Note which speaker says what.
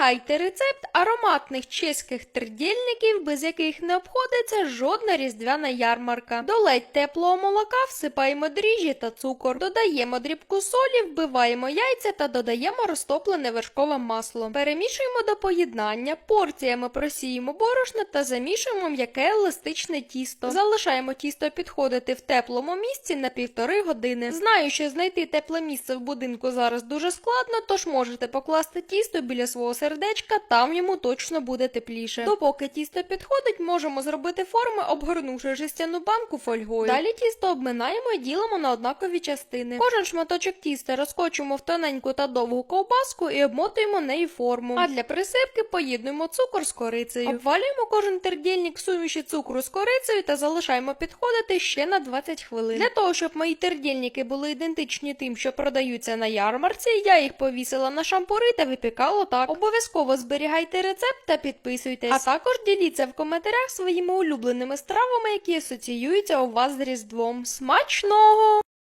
Speaker 1: Зберігайте рецепт ароматних чеських тридільників, без яких не обходиться жодна різдвяна ярмарка. До ледь теплого молока всипаємо дріжджі та цукор, додаємо дрібку солі, вбиваємо яйця та додаємо розтоплене вершкове масло. Перемішуємо до поєднання, порціями просіємо борошно та замішуємо м'яке еластичне тісто. Залишаємо тісто підходити в теплому місці на півтори години. Знаю, що знайти тепле місце в будинку зараз дуже складно, тож можете покласти тісто біля свого сердечка, там йому точно буде тепліше. Допоки тісто підходить, можемо зробити форми, обгорнувши жестяну банку фольгою. Далі тісто обминаємо і ділимо на однакові частини. Кожен шматочок тіста розкочуємо в тоненьку та довгу ковбаску і обмотуємо нею форму. А для присипки поєднуємо цукор з корицею. Обвалюємо кожен тердільник в суміші цукру з корицею та залишаємо підходити ще на 20 хвилин. Для того, щоб мої тердільники були ідентичні тим, що продаються на ярмарці, я їх повісила на шампури та випікала так. Обов'язково зберігайте рецепт та підписуйтесь. А також діліться в коментарях своїми улюбленими стравами, які асоціюються у вас з Різдвом. Смачного!